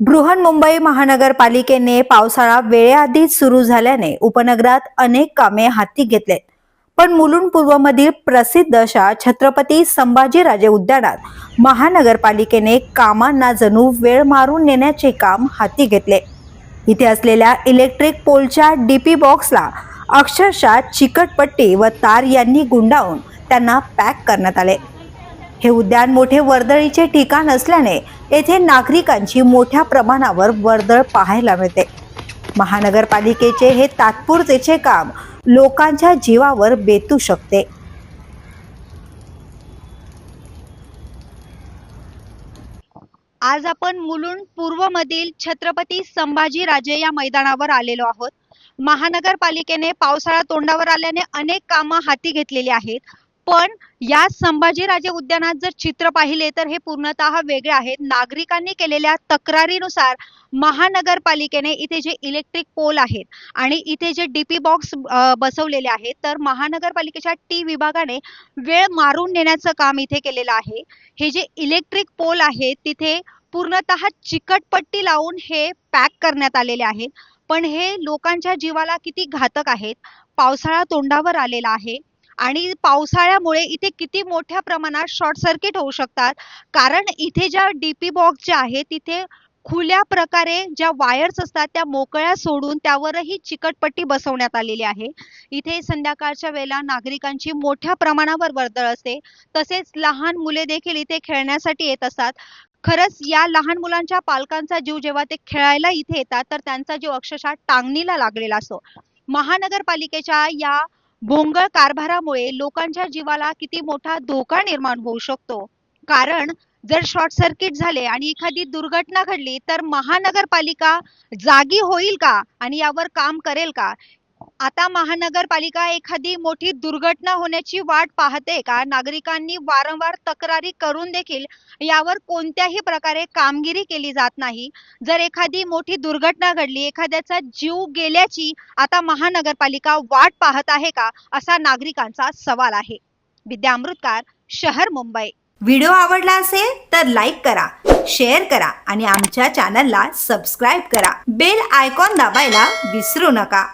बृहन्मुंबई महानगरपालिकेने पावसाळा वेळेआधीच सुरू झाल्याने उपनगरात अनेक कामे हाती घेतले पण मुलुंड पूर्वमधील प्रसिद्ध अशा छत्रपती संभाजीराजे उद्यानात महानगरपालिकेने कामांना जणू वेळ मारून नेण्याचे काम हाती घेतले. इथे असलेल्या इलेक्ट्रिक पोलच्या डीपी बॉक्सला अक्षरशः चिकटपट्टी व तार यांनी गुंडाळून त्यांना पॅक करण्यात आले. हे उद्यान मोठे वर्दळीचे ठिकाण असल्याने येथे नागरिकांची मोठ्या प्रमाणावर वर्दळ पाहायला मिळते. महानगरपालिकेचे हे तात्पुरतेचे काम लोकांच्या जीवावर बेतू शकते. आज आपण मुलुंड पूर्वमधील छत्रपती संभाजीराजे या मैदानावर आलेलो आहोत. महानगरपालिकेने पावसाळा तोंडावर आल्याने अनेक कामं हाती घेतलेली आहेत. पण या संभाजीराजे उद्यानात जर चित्र पाहिले तर हे पूर्णतः वेगळे आहेत. नागरिकांनी केलेल्या तक्रारीनुसार महानगरपालिकेने इथे जे इलेक्ट्रिक पोल आहेत आणि इथे जे डीपी बॉक्स बसवलेले आहेत तर महानगरपालिकेच्या टी विभागाने वेळ मारून नेण्याचं काम इथे केलेलं आहे. हे जे इलेक्ट्रिक पोल आहेत तिथे पूर्णतः चिकटपट्टी लावून हे पॅक करण्यात आलेले आहेत. पण हे लोकांच्या जीवाला किती घातक आहेत पावसाळा तोंडावर आलेला आहे. आणि पावसाळ्यामुळे इथे किती मोठ्या प्रमाणात शॉर्ट सर्किट होऊ शकतात. कारण इथे ज्या डीपी बॉक्स ज्या आहेत तिथे खुल्या प्रकारे ज्या वायर्स असतात त्या मोकळ्या सोडून त्यावरही चिकटपट्टी बसवण्यात आलेली आहे. इथे संध्याकाळच्या वेळेला नागरिकांची मोठ्या प्रमाणावर वर्दळ असते. तसेच लहान मुले देखील इथे खेळण्यासाठी येत असतात. खरंच या लहान मुलांच्या पालकांचा जीव जेव्हा ते खेळायला इथे येतात तर त्यांचा जीव अक्षरशः टांगणीला लागलेला असतो. महानगरपालिकेच्या या भोंगळ कारभारामुळे लोकांच्या जीवाला किती मोठा धोका निर्माण होऊ शकतो. कारण जर शॉर्ट सर्किट झाले आणि एखादी दुर्घटना घडली तर महानगरपालिका जागी होईल का? आणि यावर काम करेल का? आता महानगरपालिका एखादी मोठी दुर्घटना होण्याची वाट पाहते का? नागरिकांनी वारंवार तक्रारी करून देखील यावर कोणत्याही प्रकारे कामगिरी केली जात नाही. जर एखादी मोठी दुर्घटना घडली एखाद्याचा जीव गेल्याची आता महानगरपालिका वाट पाहत आहे का? असा नागरिकांचा सवाल आहे. विद्या अमृतकार शहर मुंबई. व्हिडिओ आवडला असेल तर लाईक करा शेअर करा आणि आमच्या चॅनलला सबस्क्राईब करा. बेल आयकॉन दाबायला विसरू नका.